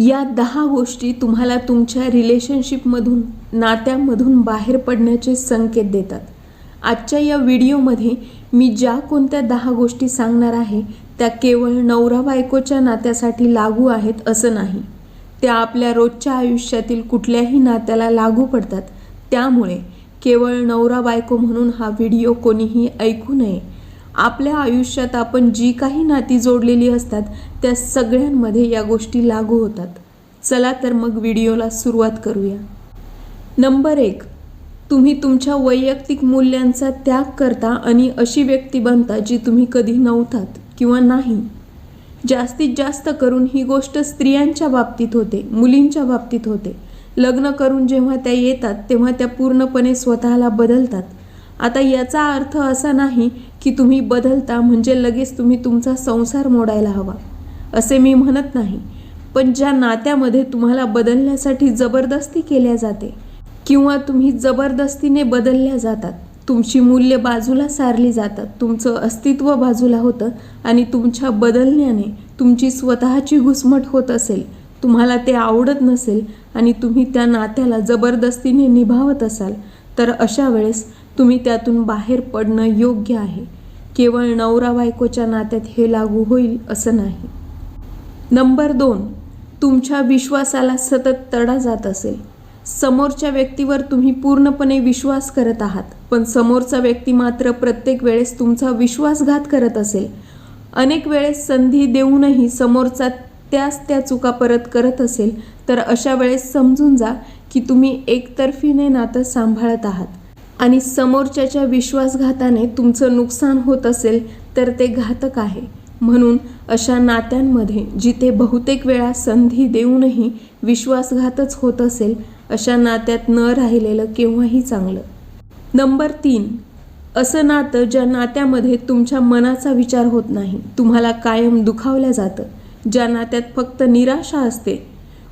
या दहा गोष्टी तुम्हाला तुमच्या रिलेशनशिपमधून नात्यामधून बाहेर पडण्याचे संकेत देतात. आजच्या या व्हिडिओमध्ये मी ज्या कोणत्या दहा गोष्टी सांगणार आहे त्या केवळ नवरा बायकोच्या नात्यासाठी लागू आहेत असं नाही. त्या आपल्या रोजच्या आयुष्यातील कुठल्याही नात्याला लागू पडतात. त्यामुळे केवळ नवरा बायको म्हणून हा व्हिडिओ कोणीही ऐकू नये. आपल्या आयुष्यात आपण जी काही नाती जोडलेली असतात त्या सगळ्यांमध्ये या गोष्टी लागू होतात. चला तर मग व्हिडिओला सुरुवात करूया. नंबर एक तुम्ही तुमच्या वैयक्तिक मूल्यांचा त्याग करता आणि अशी व्यक्ती बनता जी तुम्ही कधी नव्हतात किंवा नाही. जास्तीत जास्त करून ही गोष्ट स्त्रियांच्या बाबतीत होते मुलींच्या बाबतीत होते. लग्न करून जेव्हा त्या येतात तेव्हा त्या पूर्णपणे स्वतःला बदलतात. आता याचा अर्थ असा नाही की तुम्ही बदलता म्हणजे लगेच तुम्ही तुमचा संसार मोडायला हवा असे मी म्हणत नाही. पण ज्या नात्यामध्ये तुम्हाला बदलण्यासाठी जबरदस्ती केल्या जाते किंवा तुम्ही जबरदस्तीने बदलल्या जातात तुमची मूल्य बाजूला सारली जातात तुमचं अस्तित्व बाजूला होतं आणि तुमच्या बदलण्याने तुमची स्वतःची घुसमट होत असेल तुम्हाला ते आवडत नसेल आणि तुम्ही त्या नात्याला जबरदस्तीने निभावत असाल तर अशा वेळेस तुम्ही त्यातून बाहेर पडणं योग्य आहे. केवळ नवरा बायकोच्या नात्यात हे लागू होईल असं नाही. नंबर दोन तुमच्या विश्वासाला सतत तडा जात असेल. समोरच्या व्यक्तीवर तुम्ही पूर्णपणे विश्वास करत आहात पण समोरचा व्यक्ती मात्र प्रत्येक वेळेस तुमचा विश्वासघात करत असेल. अनेक वेळेस संधी देऊनही समोरचा त्याच त्या चुका परत करत असेल तर अशा वेळेस समजून जा की तुम्ही एकतर्फीने नातं सांभाळत आहात. आणि समोरच्याच्या विश्वासघाताने तुमचं नुकसान होत असेल तर ते घातक आहे. म्हणून अशा नात्यांमध्ये जिथे बहुतेक वेळा संधी देऊनही विश्वासघातच होत असेल अशा नात्यात न राहिलेलं केव्हाही चांगलं. नंबर तीन. असं नातं ज्या नात्यामध्ये तुमच्या मनाचा विचार होत नाही तुम्हाला कायम दुखावलं जातं. ज्या नात्यात फक्त निराशा असते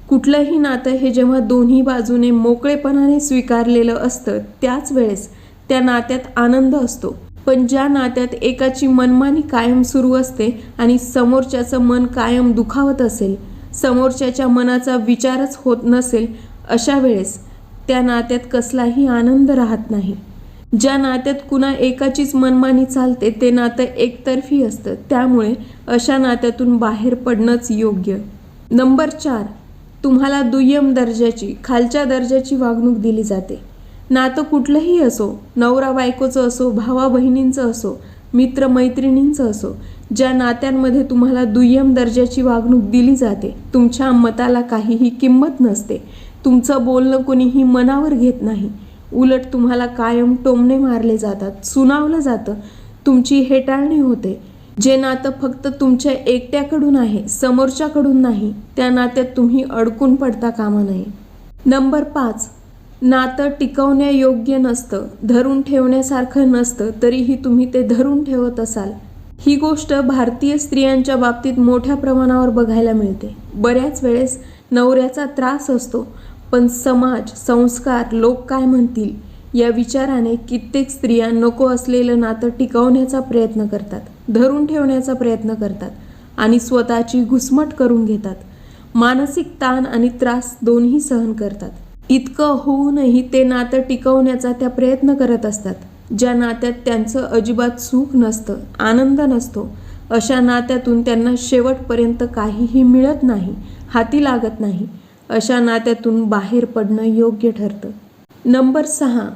कुठलंही नातं हे जेव्हा दोन्ही बाजूने मोकळेपणाने स्वीकारलेलं असतं त्याच वेळेस त्या नात्यात आनंद असतो. पण ज्या नात्यात एकाची मनमानी कायम सुरू असते आणि समोरच्याचं मन कायम दुखावत असेल समोरच्याच्या मनाचा विचारच होत नसेल अशा वेळेस त्या नात्यात कसलाही आनंद राहत नाही. ज्या नात्यात कुणा एकाचीच मनमानी चालते ते नातं एकतर्फी असतं. त्यामुळे अशा नात्यातून बाहेर पडणंच योग्य. नंबर चार. तुम्हाला दुय्यम दर्जाची खालच्या दर्जाची वागणूक दिली जाते. नातं कुठलंही असो नवरा बायकोचं असो भावा बहिणींचं असो मित्र मैत्रिणींचं असो ज्या नात्यांमध्ये तुम्हाला दुय्यम दर्जाची वागणूक दिली जाते तुमच्या मताला काहीही किंमत नसते. तुमचं बोलणं कोणीही मनावर घेत नाही. उलट तुम्हाला कायम टोमणे मारले जातात सुनावलं जातं. तुमची हेटाळणी होते. जे नातं फक्त तुमच्या एकट्याकडून आहे समोरच्याकडून नाही त्या नात्यात तुम्ही अडकून पडता कामा नये. नंबर पाच नातं टिकवण्यायोग्य नसतं धरून ठेवण्यासारखं नसतं तरीही तुम्ही ते धरून ठेवत असाल. ही गोष्ट भारतीय स्त्रियांच्या बाबतीत मोठ्या प्रमाणावर बघायला मिळते. बऱ्याच वेळेस नवऱ्याचा त्रास असतो पण समाज संस्कार लोक काय म्हणतील या विचाराने कित्येक स्त्रिया नको असलेलं नातं टिकवण्याचा प्रयत्न करतात. धरून ठेवण्याचा प्रयत्न करतात आणि स्वतःची घुसमट करून घेतात. मानसिक ताण आणि त्रास दोन्ही सहन करतात. इतकं होऊनही ते नातं टिकवण्याचा त्या प्रयत्न करत असतात. ज्या नात्यात त्यांचं अजिबात सुख नसतं आनंद नसतो अशा नात्यातून त्यांना शेवटपर्यंत काहीही मिळत नाही हाती लागत नाही अशा नात्यातून बाहेर पडणं योग्य ठरतं. नंबर सहा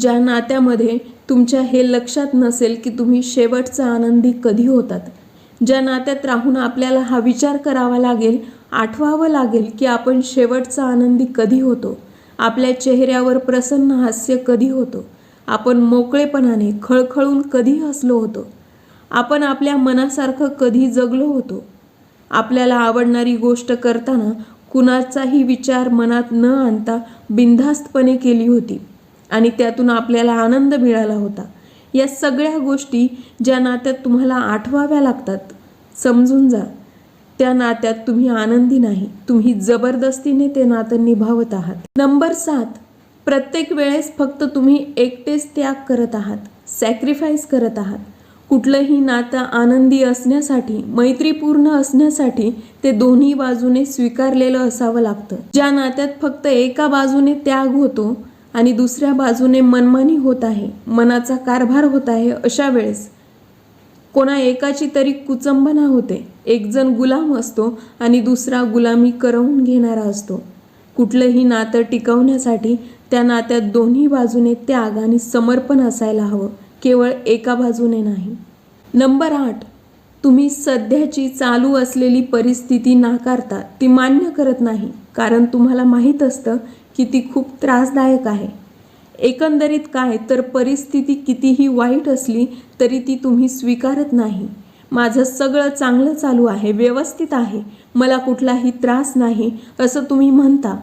ज्या नात्यामध्ये तुमच्या हे लक्षात नसेल की तुम्ही शेवटचा आनंदी कधी होतात. ज्या नात्यात राहून आपल्याला हा विचार करावा लागेल आठवावं लागेल की आपण शेवटचा आनंदी कधी होतो. आपल्या चेहऱ्यावर प्रसन्न हास्य कधी होतो. आपण मोकळेपणाने खळखळून कधी हसलो होतो. आपण आपल्या मनासारखं कधी जगलो होतो. आपल्याला आवडणारी गोष्ट करताना कुणाचाही विचार मनात न आणता बिनधास्तपणे केली होती. आणि त्यातून आपल्याला आनंद मिळाला होता. या सगळ्या गोष्टी ज्या नात्यात तुम्हाला आठवाव्या लागतात समजून जा. त्या नात्यात तुम्ही आनंदी नाही. तुम्ही जबरदस्तीने ते नातं निभावत आहात. नंबर सात प्रत्येक वेळेस फक्त तुम्ही एकटेच त्याग करत आहात सॅक्रिफाईस करत आहात. कुठलंही नातं आनंदी असण्यासाठी मैत्रीपूर्ण असण्यासाठी ते दोन्ही बाजूने स्वीकारलेलं असावं लागतं. ज्या नात्यात फक्त एका बाजूने त्याग होतो आणि दुसऱ्या बाजूने मनमानी होत आहे मनाचा कारभार होत आहे अशा वेळेस. कोणा एकाची तरी कुचंबना होते. एकजण गुलाम असतो आणि दुसरा गुलामी करवून घेणारा असतो. कुठलंही नातं टिकवण्यासाठी त्या नात्यात दोन्ही बाजूने त्याग आणि समर्पण असायला हवं केवळ एका बाजूने नाही. नंबर आठ. तुम्ही सध्याची चालू असलेली परिस्थिती नाकारता ती मान्य करत नाही कारण तुम्हाला माहीत असतं की ती खूप त्रासदायक आहे. एकंदरीत काय तर परिस्थिती कितीही वाईट असली तरी ती तुम्ही स्वीकारत नाही. माझं सगळं चांगलं चालू आहे व्यवस्थित आहे. मला कुठलाही त्रास नाही असं तुम्ही म्हणता.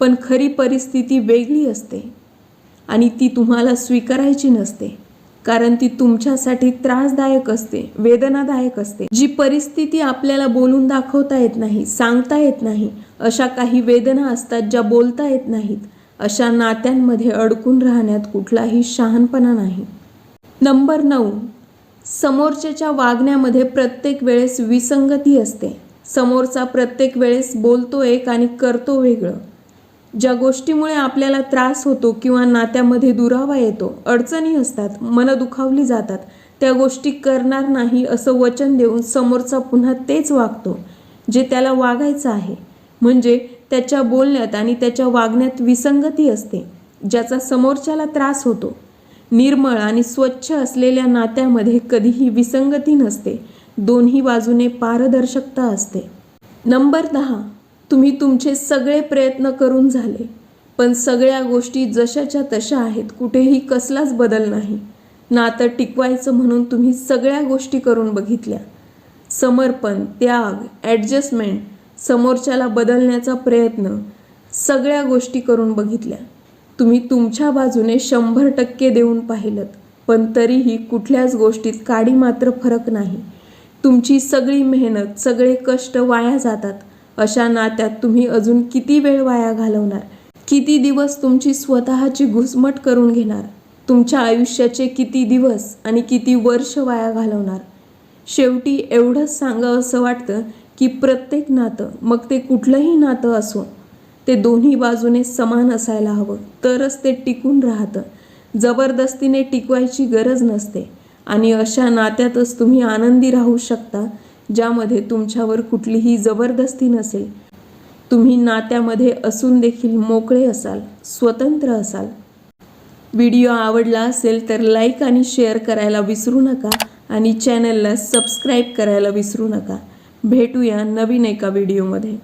पण खरी परिस्थिती वेगळी असते. आणि ती तुम्हाला स्वीकारायची नसते. कारण ती तुमच्यासाठी त्रासदायक असते वेदनादायक असते. जी परिस्थिती आपल्याला बोलून दाखवता येत नाही सांगता येत नाही अशा काही वेदना असतात ज्या बोलता येत नाहीत अशा नात्यांमध्ये अडकून राहण्यात कुठलाही शहाणपणा नाही. नंबर नऊ समोरच्याच्या वागण्यामध्ये प्रत्येक वेळेस विसंगती असते. समोरचा प्रत्येक वेळेस बोलतो एक आणि करतो वेगळं. ज्या गोष्टीमुळे आपल्याला त्रास होतो किंवा नात्यामध्ये दुरावा येतो अडचणी असतात मनं दुखावली जातात त्या गोष्टी करणार नाही असं वचन देऊन समोरचा पुन्हा तेच वागतो जे त्याला वागायचं आहे. म्हणजे त्याच्या बोलण्यात आणि त्याच्या वागण्यात विसंगती असते ज्याचा समोरच्याला त्रास होतो. निर्मळ आणि स्वच्छ असलेल्या नात्यामध्ये कधीही विसंगती नसते दोन्ही बाजूने पारदर्शकता असते. नंबर दहा. तुम्ही तुमचे सगळे प्रयत्न करून झाले. पण सगळ्या गोष्टी जशाच्या तशा आहेत कुठेही कसलाच बदल नाही. नातं टिकवायचं म्हणून तुम्ही सगळ्या गोष्टी करून बघितल्या. समर्पण त्याग ॲडजस्टमेंट समोरच्याला बदलण्याचा प्रयत्न सगळ्या गोष्टी करून बघितल्या. तुम्ही तुमच्या बाजूने शंभर टक्के देऊन पाहिलं पण तरीही कुठल्याच गोष्टीत काडी मात्र फरक नाही. तुमची सगळी मेहनत सगळे कष्ट वाया जातात. अशा नात्यात तुम्ही अजून किती वेळ वाया घालवणार? किती दिवस तुमची स्वतःची घुसमट करून घेणार? तुमच्या आयुष्याचे किती दिवस आणि किती वर्ष वाया घालवणार? शेवटी एवढंच सांगावं असं वाटतं की प्रत्येक नातं मग ते कुठलंही नातं असो ते दोन्ही बाजूने समान असायला हवं तरच ते टिकून राहतं. जबरदस्तीने टिकवायची गरज नसते आणि अशा नात्यातच तुम्ही आनंदी राहू शकता ज्यामध्ये तुमच्यावर कुठलीही जबरदस्ती नसेल. तुम्ही नात्यामध्ये असून देखील मोकळे असाल स्वतंत्र असाल. व्हिडिओ आवडला असेल तर लाईक आणि शेअर करायला विसरू नका आणि चॅनलला सबस्क्राईब करायला विसरू नका. भेटूया नवीन एका व्हिडिओमध्ये.